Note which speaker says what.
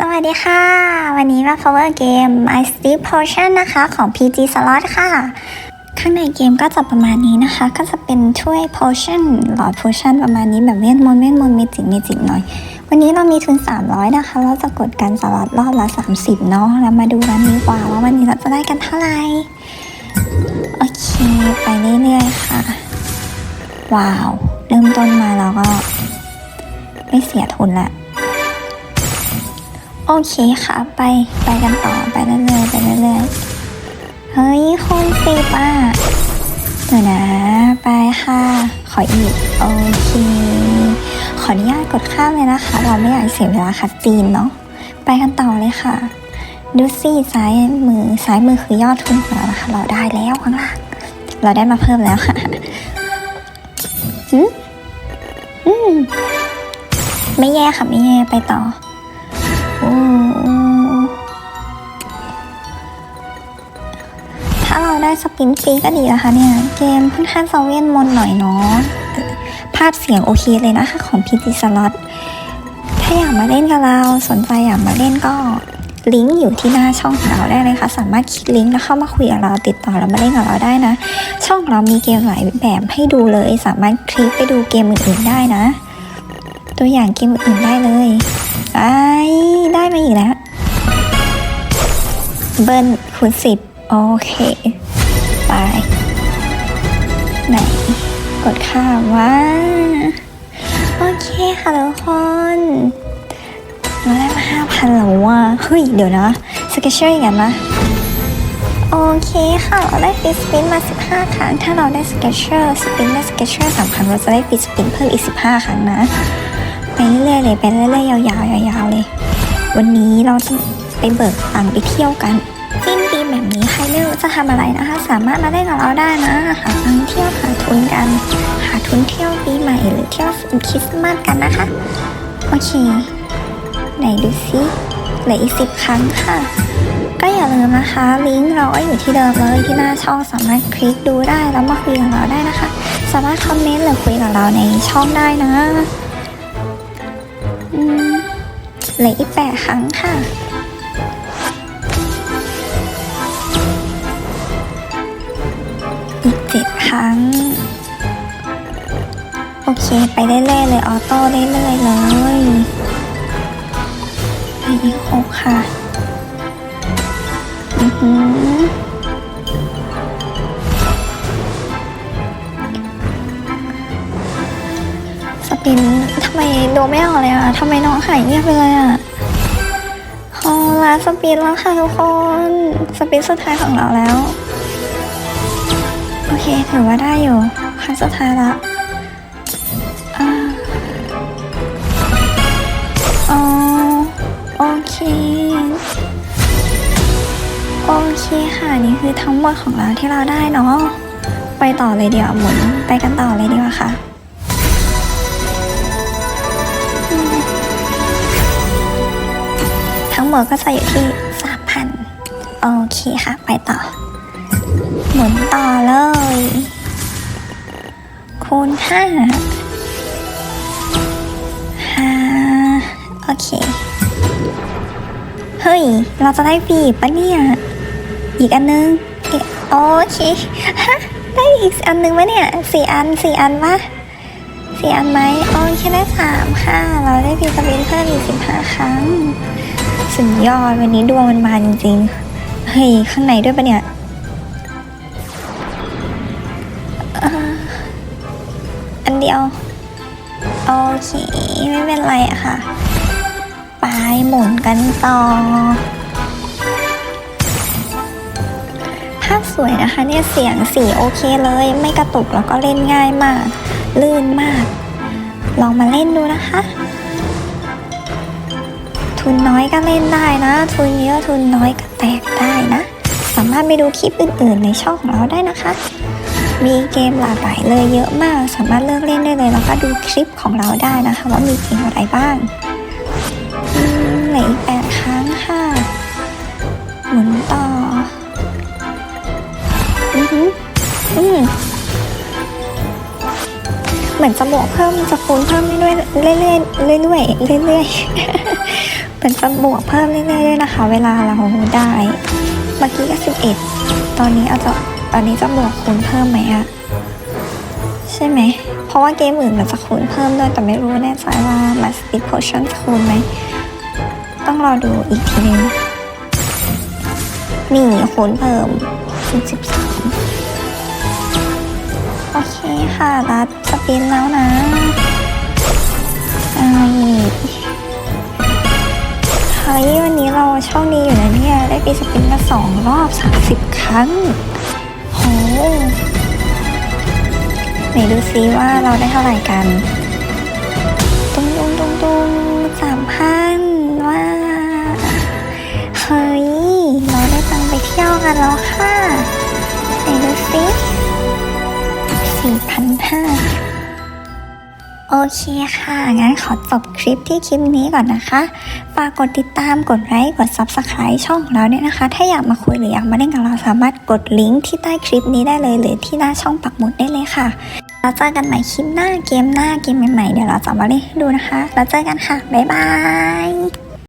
Speaker 1: สวัสดีค่ะ วันนี้มา power game My Sleep Potion นะคะ ของ PG Slot ค่ะ ข้างในเกมก็จะประมาณนี้นะคะ ก็จะเป็นถ้วย potion หลอด potion ประมาณนี้แบบเวทมนต์เวทมนต์มีจิกมีจิกหน่อย วันนี้เรามีทุน 300 นะคะ เราจะกดกันสล็อตรอบละ 30 เนาะแล้วมาดูกันดีกว่าว่าวันนี้เราจะได้กันเท่าไหร่ โอเค ไปเรื่อยๆค่ะ ว้าว เริ่มต้นมาแล้วก็ ไม่เสียทุนละ โอเคค่ะ ไปไปกันต่อไปเรื่อยๆไปเรื่อยๆเฮ้ยคนสิบอะเดี๋ยวนะ ไปค่ะ ขออีก โอเค ขออนุญาตกดข้ามเลยนะคะ เราไม่อยากเสียเวลาคัดซีนเนาะไปกันต่อเลยค่ะ ดูสิซ้ายมือซ้ายมือคือยอดทุนของเรานะคะ เราได้แล้วข้างล่างเราได้มาเพิ่มแล้วค่ะอืมอืมไม่แย่ค่ะ ไม่แย่ไปต่อ ได้สปินฟรีก็ดีนะคะเนี่ย เกมค่อนข้างจะเวียนมนหน่อยเนาะภาพเสียงโอเคเลยนะคะของ PG Slot ถ้าอยากมาเล่นกับเราสนใจอยากมาเล่นก็ลิงก์อยู่ที่หน้าช่องของเราได้เลยค่ะ สามารถคลิกลิงก์แล้วเข้ามาคุยกับเราติดต่อแล้วมาเล่นกับเราได้นะ ช่องเรามีเกมหลายแบบให้ดูเลย สามารถคลิกไปดูเกมอื่นๆได้นะ ตัวอย่างเกมอื่นๆได้เลยไอ้ได้มาอีกแล้ว เบิ้ลคูณสิบโอเค ไป ไหน กดข้ามว่า โอเคค่ะทุกคนเราได้มาห้าพันแล้วว่ะเฮ้ย เดี๋ยวนะ สเกชเชอร์อีกแล้วนะโอเคค่ะ เราได้ฟิสปินมา 15 ครั้ง ถ้าเราได้สเกชเชอร์สปินได้สเกชเชอร์สามครั้ง เราจะได้ฟิสปินเพิ่มอีก 15 ครั้งนะ ไปเรื่อยๆเลย ไปเรื่อยๆยาวๆยาวๆเลย วันนี้เราจะไปเบิกตังไปเที่ยวกันิ้นปีแบบนี้ใครไม่รู้จะทำอะไรนะคะ สามารถมาเล่นกับเราได้นะหาตังเที่ยวหาทุนกัน หาทุนเที่ยวปีใหม่หรือเที่ยวคริสต์มาสกันนะคะ โอเค ไหนดูซิเหลืออีกสิบครั้งค่ะก็อย่าลืมนะคะ ลิงก์เราก็อยู่ที่เดิมเลยที่หน้าช่องสามารถคลิกดูได้แล้วมาคุยกับเราได้นะคะ สามารถคอมเมนต์หรือคุยกับเราในช่องได้นะเหลืออีกแปดครั้งค่ะ ครั้ง โอเค ไปเรื่อยๆเลย ออโต้เรื่อยๆเลยเหลืออีกหกค่ะ อือหือสปินทำไมดูไม่ออกเลยอะทำไมน้องหายเงียบไปเลยอะโอ้ลาสปินแล้วค่ะทุกคน สปินสุดท้ายของเราแล้ว ถือว่าได้อยู่ครั้งสุดท้ายละอ่าอ๋อโอเค โอเคค่ะ นี่คือทั้งหมดของเราที่เราได้เนาะ ไปต่อเลยเดี๋ยวหมุน ไปกันต่อเลยดีกว่าค่ะทั้งหมดก็จะอยู่ที่สามพันโอเคค่ะ ไปต่อ หมุนต่อเลย คูณห้าห้าโอเค เฮ้ย เราจะได้ปีกปะเนี่ย อีกอันนึงโอเคฮะได้อีกอันนึงวะเนี่ยสี่อันสี่อันวะสี่อันไหมโอเคได้สามค่ะ เราได้ปีสปินเพิ่มอีกสิบห้าครั้งสุดยอดวันนี้ดวงมันมาจริงๆเฮ้ยข้างในด้วยปะเนี่ย อันเดียว โอเค ไม่เป็นไรอะค่ะ ไปหมุนกันต่อ ภาพสวยนะคะเนี่ยเสียงสีโอเคเลย ไม่กระตุกแล้วก็เล่นง่ายมาก ลื่นมาก ลองมาเล่นดูนะคะ ทุนน้อยก็เล่นได้นะ ทุนเยอะทุนน้อยก็แตกได้นะ สามารถไปดูคลิปอื่นๆในช่องของเราได้นะคะ มีเกมหลากหลายเลยเยอะมาก สามารถเลือกเล่นได้เลยแล้วก็ดูคลิปของเราได้นะคะ ว่ามีเกมอะไรบ้างเหลืออีกแปดครั้งค่ะ หมุนต่อ อือหืออืมเหมือนจะบวกเพิ่มจะคูณเพิ่มเรื่อยๆเรื่อยๆเรื่อยๆเรื่อยๆไปมือนจะบวกเพิ่มเรื่อยๆด้วยนะคะ เวลาเราได้ เมื่อกี้ก็สิบเอ็ดตอนนี้เอาจะ อนนี้จะบวกคูณเพิ่มไหมอะใช่ไหม เพราะว่าเกมอื่นมันจะคูณเพิ่มด้วย แต่ไม่รู้แน่ใจว่ามาสติ p โพชั่นจะคูณไหม ต้องรอดูอีกทีนึงนี่คูณเพิ่มเป็นสิบสามโอเคค่ะ รัดสปินแล้วนะไอ้เฮ้ยวันนี้เราโชคดีอยู่นะเนี่ย ได้ปีสปินมาสองรอบสามสิบครั้ง ไหนดูซิว่าเราได้เท่าไหร่กัน ตุ้งตุ้งตุ้งตุ้งสามพันว่า เฮ้ย เราได้ตังไปเที่ยวกันแล้วค่ะ โอเคค่ะ งั้นขอจบคลิปที่คลิปนี้ก่อนนะคะ ฝากกดติดตาม กดไลค์ กด Subscribe ช่องของเราเนี่ยนะคะ ถ้าอยากมาคุยหรืออยากมาเล่นกับเราสามารถกดลิงก์ที่ใต้คลิปนี้ได้เลย หรือที่หน้าช่องปักหมุดได้เลยค่ะแล้วเจอกันใหม่คลิปหน้าเกมหน้าเกมใหม่ๆเดี๋ยวเราจะมาเล่นให้ดูนะคะแล้วเจอกันค่ะ บ๊ายบาย